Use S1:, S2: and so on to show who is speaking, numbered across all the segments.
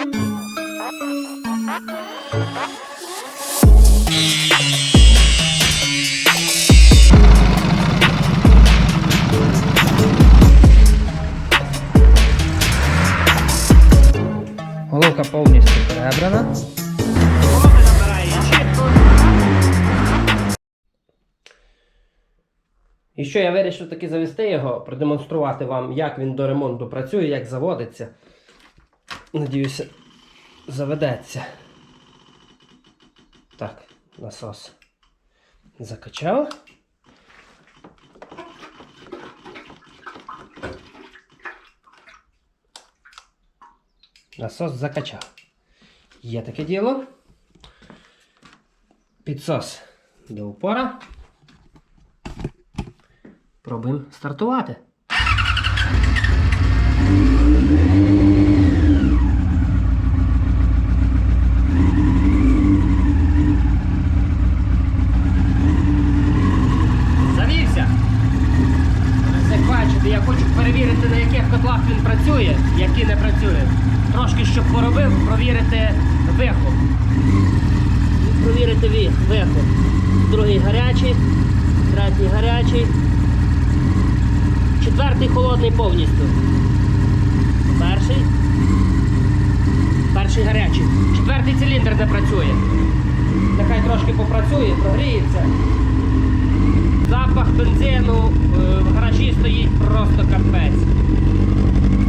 S1: Головка повністю перебрана. І що я вирішив таки завести його, продемонструвати вам, як він до ремонту працює, як заводиться. Надіюся, заведеться. Так, насос закачав. Насос закачав. Є таке діло. Підсос до упора. Пробуємо стартувати. Завівся. Ось Як бачите, я хочу перевірити, на яких котлах він працює, які не працює. Трошки щоб поробив, провірити вихлоп. Провірити вих- вихлоп. Другий гарячий, третій гарячий. Четвертий холодний повністю. Перший. Перший гарячий. Четвертий циліндр не працює. Нехай трошки попрацює, прогріється. Запах бензину е, в гаражі стоїть просто капець.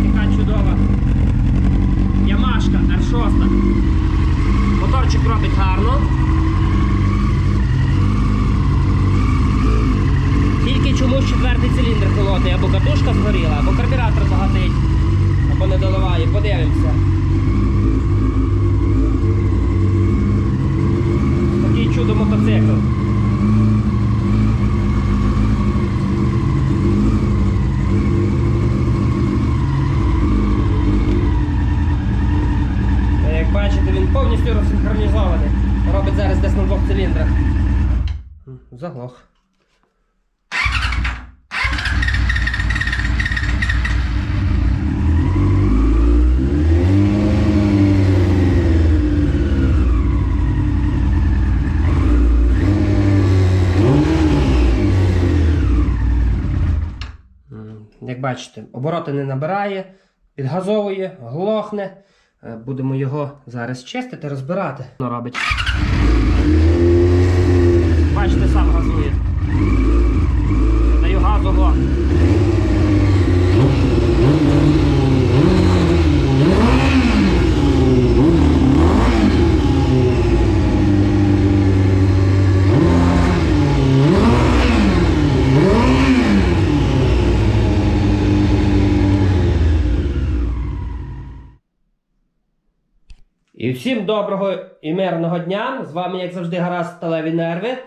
S1: Така чудова Ямашка R6. Моторчик робить гарно. Тільки чомусь четвертий циліндр холодний, або катушка згоріла, або карбюратор багатить, або не доливає. Подивимося. Такий чудо мотоцикл. Е, Як бачите, він повністю розсинхронізований. Робить зараз десь на двох циліндрах. М, Заглох. М, Як бачите, обороти не набирає, підгазовує, глохне. Е, Будемо його зараз чистити, розбирати. Воно робить. Бачите, сам газує. Даю газу во. Всім доброго і мирного дня. З вами, як завжди, гаразд сталеві нерви.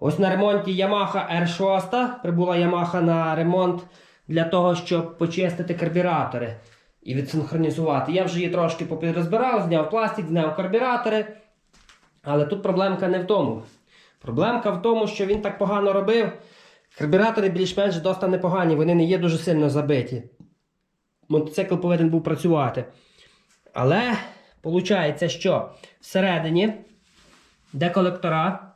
S1: Ось на ремонті Yamaha R6. Прибула Yamaha на ремонт для того, щоб почистити карбюратори і відсинхронізувати. Я вже її трошки попідрозбирав, зняв пластик, зняв карбюратори. Але тут проблемка не в тому. Проблемка в тому, що він так погано робив. Карбюратори більш-менш досить непогані, вони не є дуже сильно забиті. Мотоцикл повинен був працювати. Але виходить, що всередині, де колектора,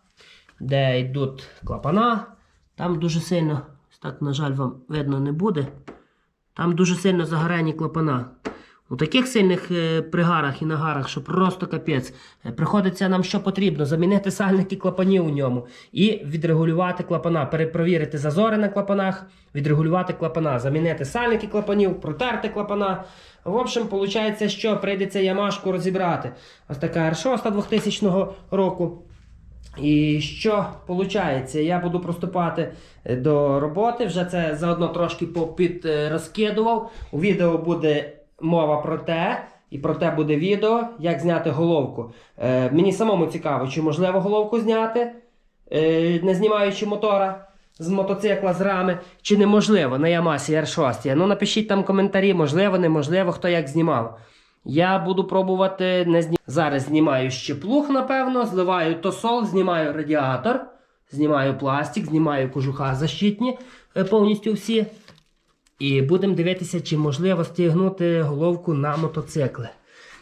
S1: де йдуть клапана, там дуже сильно, так, на жаль, вам видно не буде. Там дуже сильно загорені клапана. У таких сильних е, пригарах і нагарах, що просто капець. Е, Приходиться нам що потрібно: замінити сальники клапанів у ньому і відрегулювати клапана, перепровірити зазори на клапанах, відрегулювати клапана, замінити сальники клапанів, протерти клапана. В общем, виходить, що прийдеться ямашку розібрати. Ось така R6 2000 року. І що виходить? Я буду приступати е, до роботи. Вже це заодно трошки розкидував. У відео буде мова про те, і про те буде відео, як зняти головку. Е, мені самому цікаво, чи можливо головку зняти, е, не знімаючи мотора з мотоцикла з рами, чи неможливо на Ямасі R6. Ну напишіть там коментарі, можливо, неможливо, хто як знімав. Я буду пробувати не зні... Зараз знімаю щеплух, напевно, зливаю тосол, знімаю радіатор, знімаю пластик, знімаю кожуха защитні е, повністю всі. І будемо дивитися, чи можливо стягнути головку на мотоцикли.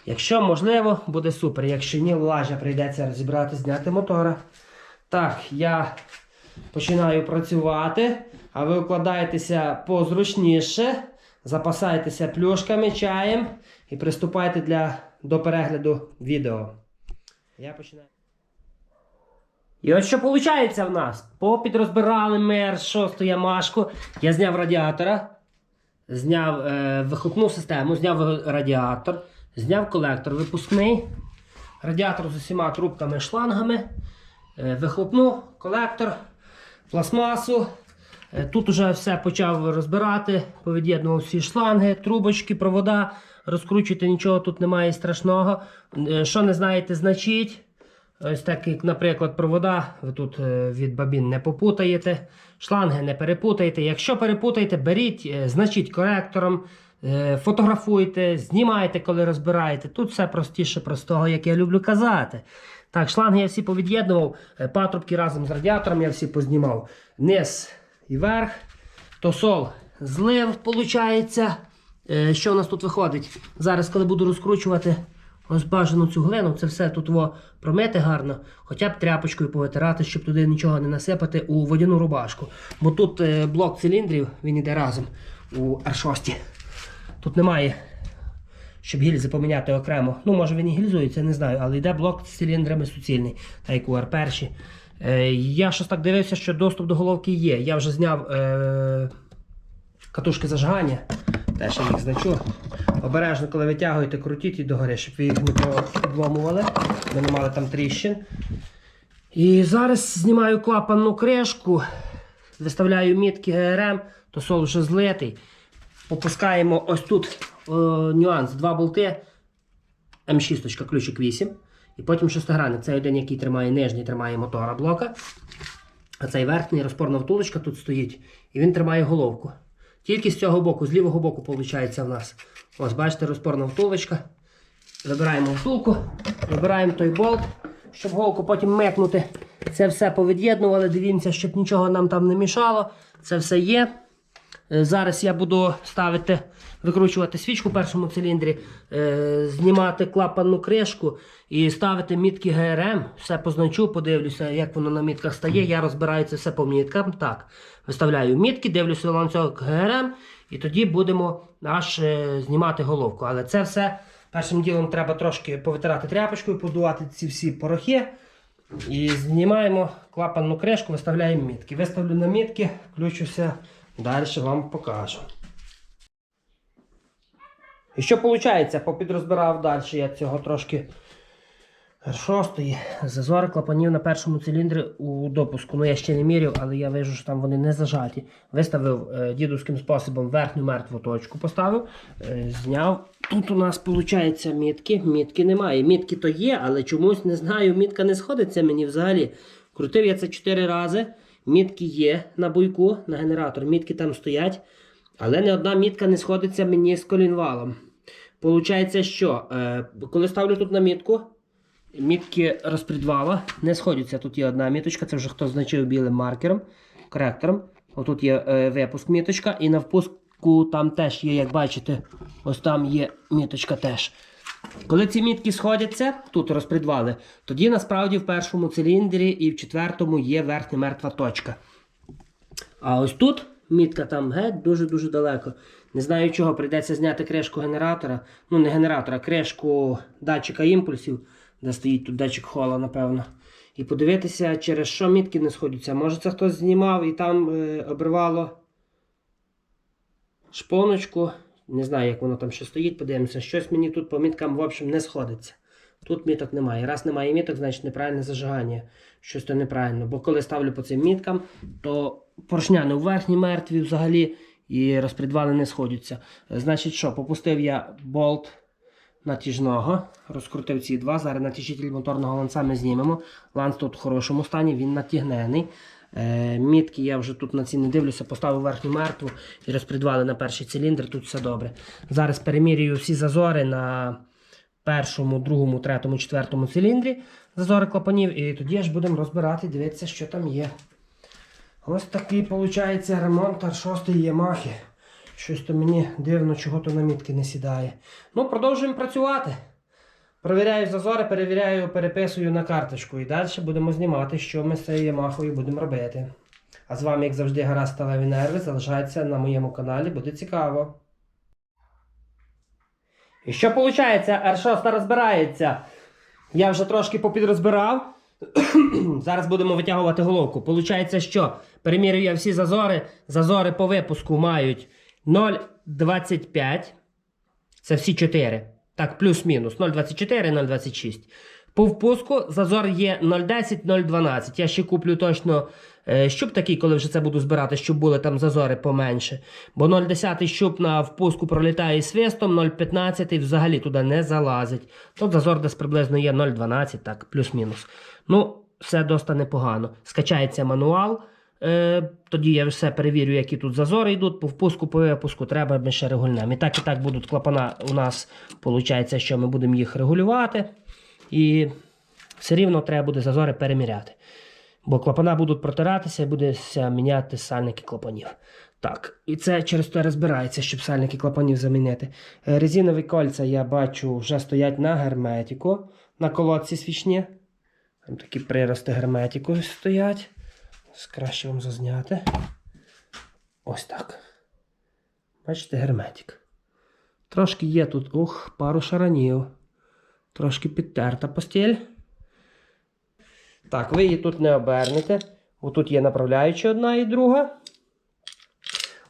S1: Якщо можливо, буде супер. Якщо ні, лажа прийдеться розібрати, зняти мотора. Так, я починаю працювати, а ви укладаєтеся позручніше, запасайтеся плюшками, чаєм і приступайте для, до перегляду відео. Я починаю. І от що виходить в нас? Попідрозбирали ми R6 Ямашку. Я зняв радіатора, зняв е, вихлопну систему, зняв радіатор, зняв колектор випускний, радіатор з усіма трубками шлангами, е, вихлопну, колектор, пластмасу. Е, Тут уже все почав розбирати, повід'єднував всі шланги, трубочки, провода. Розкручуйте, нічого тут немає страшного. Е, Що не знаєте, значіть. Ось так, як, наприклад, провода, ви тут е, від бабін не попутаєте, шланги не перепутаєте. Якщо перепутаєте, беріть, е, значіть коректором, е, фотографуйте, знімайте, коли розбираєте. Тут все простіше простого, як я люблю казати. Так, шланги я всі повід'єднував, патрубки разом з радіатором я всі познімав. Низ і верх. Тосол злив, виходить. Що у нас тут виходить? Зараз, коли буду розкручувати ось бажану цю глину, це все тут во промити гарно, хоча б тряпочкою повитирати, щоб туди нічого не насипати у водяну рубашку. Бо тут е, блок циліндрів, він іде разом у R6. Тут немає, щоб гільзи поміняти окремо. Ну, може він і гільзується, не знаю, але йде блок з циліндрами суцільний, так як у R1. Е, я щось так дивився, що доступ до головки є. Я вже зняв е, катушки зажигання. Теж я їх значу. Обережно, коли витягуєте, крутіть і догори, щоб ви їх не підломували, ви не мали там тріщин. І зараз знімаю клапанну кришку, виставляю мітки ГРМ, то сол вже злитий. Опускаємо ось тут е, нюанс, два болти, М6, ключик 8. І потім шестигранник. Це один, який тримає нижній, тримає мотора блока. А цей верхній розпорна втулочка тут стоїть. І він тримає головку. Тільки з цього боку, з лівого боку, виходить в нас. Ось, бачите, розпорна втулочка. Вибираємо втулку, вибираємо той болт, щоб голку потім мекнути. Це все повід'єднували. Дивімося, щоб нічого нам там не мішало. Це все є. Е, Зараз я буду ставити, викручувати свічку в першому циліндрі, е, знімати клапанну кришку і ставити мітки ГРМ. Все позначу, подивлюся, як воно на мітках стає. Я розбираю це все по міткам. Так, виставляю мітки, дивлюся ланцюг ГРМ, і тоді будемо аж е, знімати головку. Але це все першим ділом треба трошки повитирати тряпочкою, подувати ці всі порохи. І знімаємо клапанну кришку, виставляємо мітки. Виставлю на мітки, включуся, далі вам покажу. І що виходить? Попідрозбирав далі я цього трошки шостої. Зазори клапанів на першому циліндрі у допуску. Ну я ще не міряв, але я вижу, що там вони не зажаті. Виставив е, дідовським способом верхню мертву точку, поставив, е, зняв. Тут у нас виходить мітки. Мітки немає. Мітки то є, але чомусь не знаю, мітка не сходиться мені взагалі. Крутив я це 4 рази. Мітки є на буйку, на генератор. Мітки там стоять. Але не одна мітка не сходиться мені з колінвалом. Получається, що е, коли ставлю тут на мітку, мітки розпредвала не сходяться. Тут є одна міточка, це вже хто значив білим маркером, коректором. Отут є е, випуск міточка, і на впуску там теж є, як бачите, ось там є міточка теж. Коли ці мітки сходяться, тут розпредвали, тоді насправді в першому циліндрі і в четвертому є верхня мертва точка. А ось тут мітка там геть дуже-дуже далеко. Не знаю чого, прийдеться зняти кришку генератора. Ну, не генератора, кришку датчика імпульсів, де стоїть тут датчик хола, напевно. І подивитися, через що мітки не сходяться. Може це хтось знімав і там е, обривало шпоночку. Не знаю, як воно там ще стоїть, подивимося. Щось мені тут по міткам, в общем, не сходиться. Тут міток немає. Раз немає міток, значить неправильне зажигання. Щось то неправильно. Бо коли ставлю по цим міткам, то поршня не у верхній мертві взагалі і розпредвали не сходяться. Значить, що, попустив я болт натяжного, розкрутив ці два. Зараз натяжитель моторного ланца ми знімемо. Ланц тут в хорошому стані, він натягнений. Е, мітки я вже тут на ці не дивлюся, поставив верхню мертву і розпредвали на перший циліндр, тут все добре. Зараз перемірюю всі зазори на першому, другому, третьому, четвертому циліндрі зазори клапанів, і тоді аж будемо розбирати, дивитися, що там є. Ось такий виходить ремонт R6 Ямахи. Щось то мені дивно, чого то на мітки не сідає. Ну, продовжуємо працювати. Провіряю зазори, перевіряю, переписую на карточку. І далі будемо знімати, що ми з цією Ямахою будемо робити. А з вами, як завжди, гаразд сталеві нерви. Залишайтеся на моєму каналі, буде цікаво. І що виходить? R6 розбирається. Я вже трошки попідрозбирав. Зараз будемо витягувати головку. Получається, що перемірюю я всі зазори. Зазори по випуску мають 0,25. Це всі 4. Так, плюс-мінус 0,24, 0,26. По впуску зазор є 0,10, 0,12. Я ще куплю точно е, щуп такий, коли вже це буду збирати, щоб були там зазори поменше. Бо 0,10 щуп на впуску пролітає свистом, 0,15 взагалі туди не залазить. Тут зазор десь приблизно є 0,12, так, плюс-мінус. Ну, все доста непогано. Скачається мануал. Е, тоді я все перевірю, які тут зазори йдуть. По впуску, по випуску треба ми ще регульнемо. І так і так будуть клапана у нас, виходить, що ми будемо їх регулювати. І все рівно треба буде зазори переміряти. Бо клапана будуть протиратися і буде міняти сальники клапанів. Так, і це через те розбирається, щоб сальники клапанів замінити. Е, Резинові кольця я бачу вже стоять на герметику, на колодці свічні. Там такі прирости герметику стоять. Краще вам зазняти. Ось так. Бачите, герметик. Трошки є тут, ух, пару шаранів. Трошки підтерта постіль. Так, ви її тут не обернете. Бо тут є направляюча одна і друга.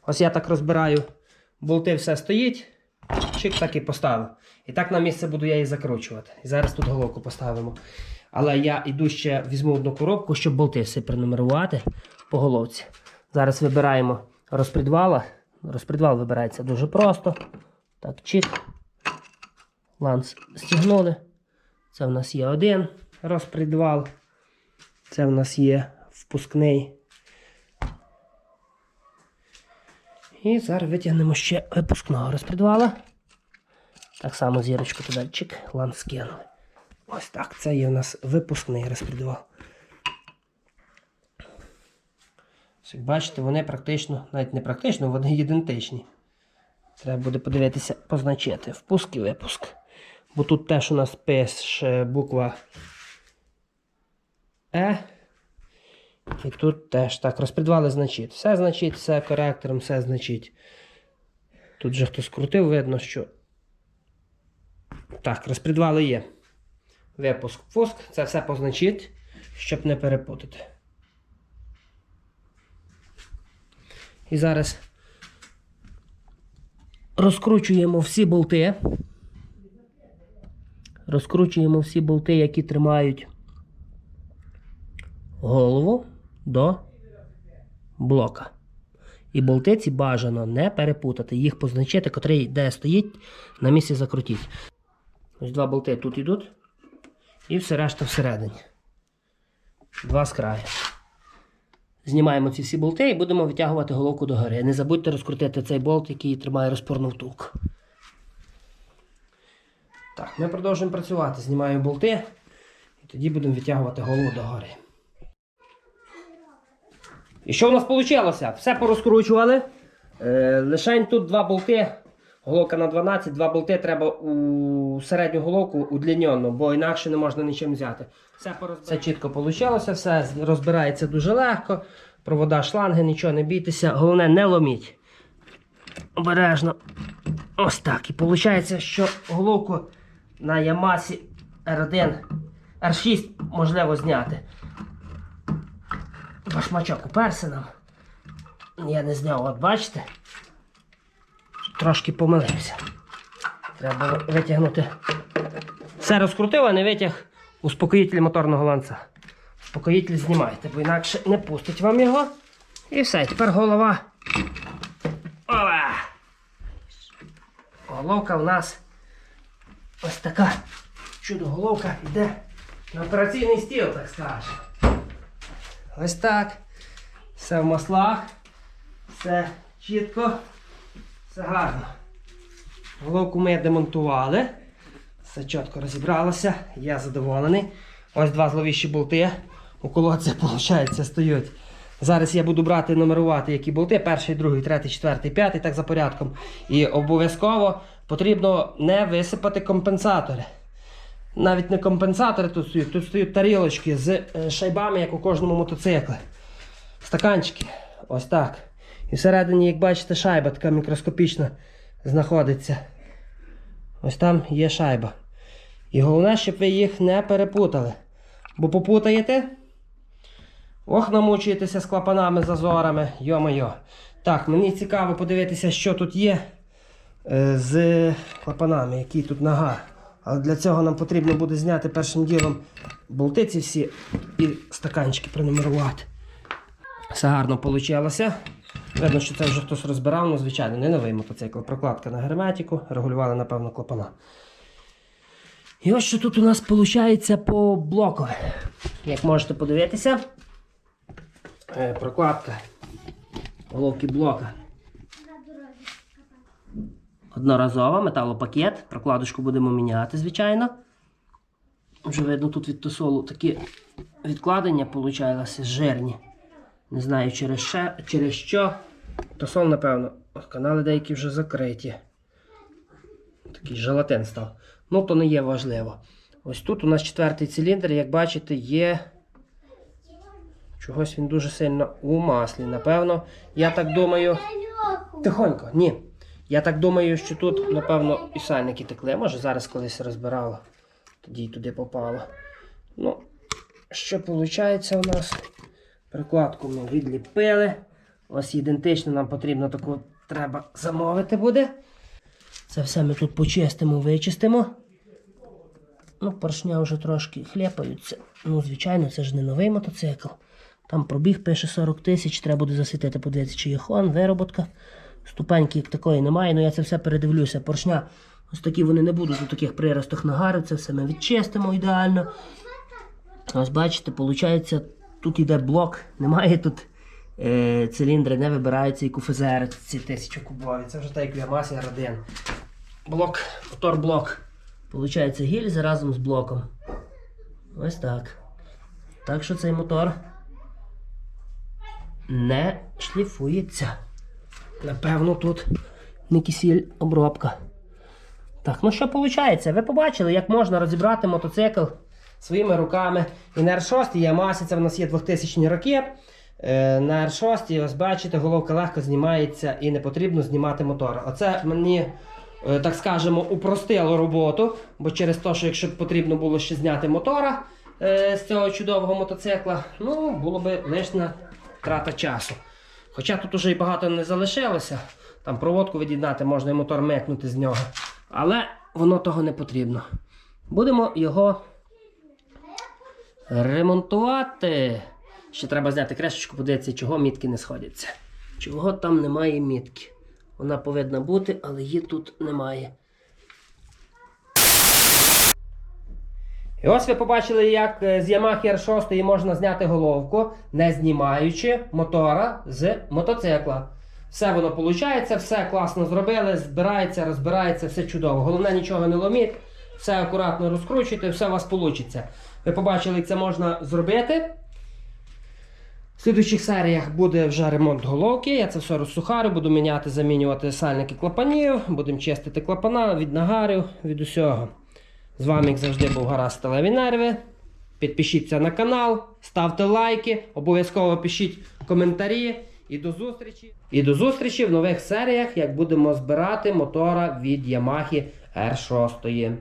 S1: Ось я так розбираю. Болти все стоїть. Чик так і поставив. І так на місце буду я її закручувати. І зараз тут головку поставимо. Але я йду ще візьму одну коробку, щоб болти все пронумерувати по головці. Зараз вибираємо розпредвала. Розпредвал вибирається дуже просто. Так, чик. Ланц стягнули. Це в нас є один розпредвал. Це в нас є впускний. І зараз витягнемо ще випускного розпредвала. Так само зірочку туди чик, ланц скинули. Ось так, це є у нас випускний розпредвал. Як бачите, вони практично, навіть не практично, вони ідентичні. Треба буде подивитися, позначити впуск і випуск. Бо тут теж у нас пише буква Е. І тут теж так, розпредвали значить. Все значить, все коректором, все значить. Тут же хтось крутив, видно, що. Так, розпредвали є. Випуск, пуск, це все позначить, щоб не перепутати. І зараз розкручуємо всі болти. Розкручуємо всі болти, які тримають голову до блока. І болти ці бажано не перепутати, їх позначити, котрий де стоїть, на місці закрутіть. Ось два болти тут йдуть. І все решта всередині. Два з краю. Знімаємо ці всі болти і будемо витягувати головку догори. Не забудьте розкрутити цей болт, який тримає розпорну втулку. Так, ми продовжуємо працювати. Знімаю болти і тоді будемо витягувати голову догори. І що в нас вийшло? Все порозкручували. Е, лишень тут два болти. Головка на 12, два болти треба у середню головку удліньону, бо інакше не можна нічим взяти. Все, все чітко вийшло, все розбирається дуже легко. Провода, шланги, нічого не бійтеся. Головне, не ломіть. Обережно. Ось так. І виходить, що головку на Ямасі R1, R6 можливо зняти. Башмачок уперся нам. Я не зняв, от бачите? Трошки помилився. Треба витягнути. Все розкрутив, а не витяг успокоїтель моторного ланца. Успокоїтель знімайте, бо інакше не пустить вам його. І все, тепер голова. Ова! Головка у нас ось така чудо-головка йде на операційний стіл, так скажемо. Ось так. Все в маслах. Все чітко. Все гарно. Головку ми демонтували. Все чітко розібралося. Я задоволений. Ось два зловіші болти. У колодці, виходить, стоять. Зараз я буду брати нумерувати, які болти. Перший, другий, третій, четвертий, п'ятий, так за порядком. І обов'язково потрібно не висипати компенсатори. навіть не компенсатори тут стоять, тут стоять тарілочки з е, шайбами, як у кожному мотоциклі. Стаканчики. Ось так. І всередині, як бачите, шайба така мікроскопічна знаходиться. Ось там є шайба. І головне, щоб ви їх не перепутали. Бо попутаєте. Ох, намучуєтеся з клапанами, зазорами. Йо-моє. Так, мені цікаво подивитися, що тут є е, з клапанами, який тут нагар. Але для цього нам потрібно буде зняти першим ділом болти ці всі і стаканчики пронумерувати. Все гарно вийшло. Видно, що це вже хтось розбирав, ну, звичайно, не новий мотоцикл. Прокладка на герметику, регулювали, напевно, клапана. І ось що тут у нас виходить по блоку. Як можете подивитися, е, прокладка головки блока. Одноразова металопакет. Прокладочку будемо міняти, звичайно. Вже видно, тут від тосолу такі відкладення получалися жирні. Не знаю через, ще, через що. Тосол, напевно, канали деякі вже закриті. Такий желатин став. Ну, то не є важливо. Ось тут у нас четвертий циліндр, як бачите, є. Чогось він дуже сильно у маслі. Напевно, я так думаю. Тихонько, ні. Я так думаю, що тут, напевно, і сальники текли. Може зараз колись розбирала. Тоді й туди попало. Ну, що виходить у нас? Прикладку ми відліпили. Ось ідентично нам потрібно таку треба замовити буде. Це все ми тут почистимо, вичистимо. Ну, поршня вже трошки хліпаються. Ну, звичайно, це ж не новий мотоцикл. Там пробіг пише 40 тисяч, треба буде засвітити, подивитися, чи є хон, вироботка. Ступеньки як такої немає, ну я це все передивлюся. Поршня, ось такі вони не будуть у таких приростах нагарів, це все ми відчистимо ідеально. Ось бачите, виходить, тут йде блок, немає тут е, циліндри, не вибираються і куфезери, ці тисячі кубові. Це вже так як в Ямасі R1. Блок, мотор-блок. Получається гільза разом з блоком. Ось так. Так що цей мотор не шліфується. Напевно, тут не кисіль обробка. Так, ну що виходить? Ви побачили, як можна розібрати мотоцикл своїми руками. І на R6 Ямасі, це в нас є 2000 роки. Е, На R6, ось бачите, головка легко знімається і не потрібно знімати мотор. Оце мені, е, так скажемо, упростило роботу, бо через те, що якщо б потрібно було ще зняти мотора е, з цього чудового мотоцикла, ну, було б лишня трата часу. Хоча тут уже і багато не залишилося. Там проводку від'єднати можна і мотор мекнути з нього. Але воно того не потрібно. Будемо його ремонтувати. Ще треба зняти кришечку, подивитися, чого мітки не сходяться. Чого там немає мітки. Вона повинна бути, але її тут немає. І ось ви побачили, як е, з Yamaha R6 можна зняти головку, не знімаючи мотора з мотоцикла. Все воно виходить, все класно зробили, збирається, розбирається, все чудово. Головне нічого не ломіть, все акуратно розкручуйте, все у вас вийде. Ви побачили, як це можна зробити. В слідуючих серіях буде вже ремонт головки. Я це все розсухарю, буду міняти, замінювати сальники клапанів, будемо чистити клапана від нагарів, від усього. З вами, як завжди, був Гарас Сталеві Нерви. Підпишіться на канал, ставте лайки, обов'язково пишіть коментарі. І до зустрічі. І до зустрічі в нових серіях, як будемо збирати мотора від Yamaha R6.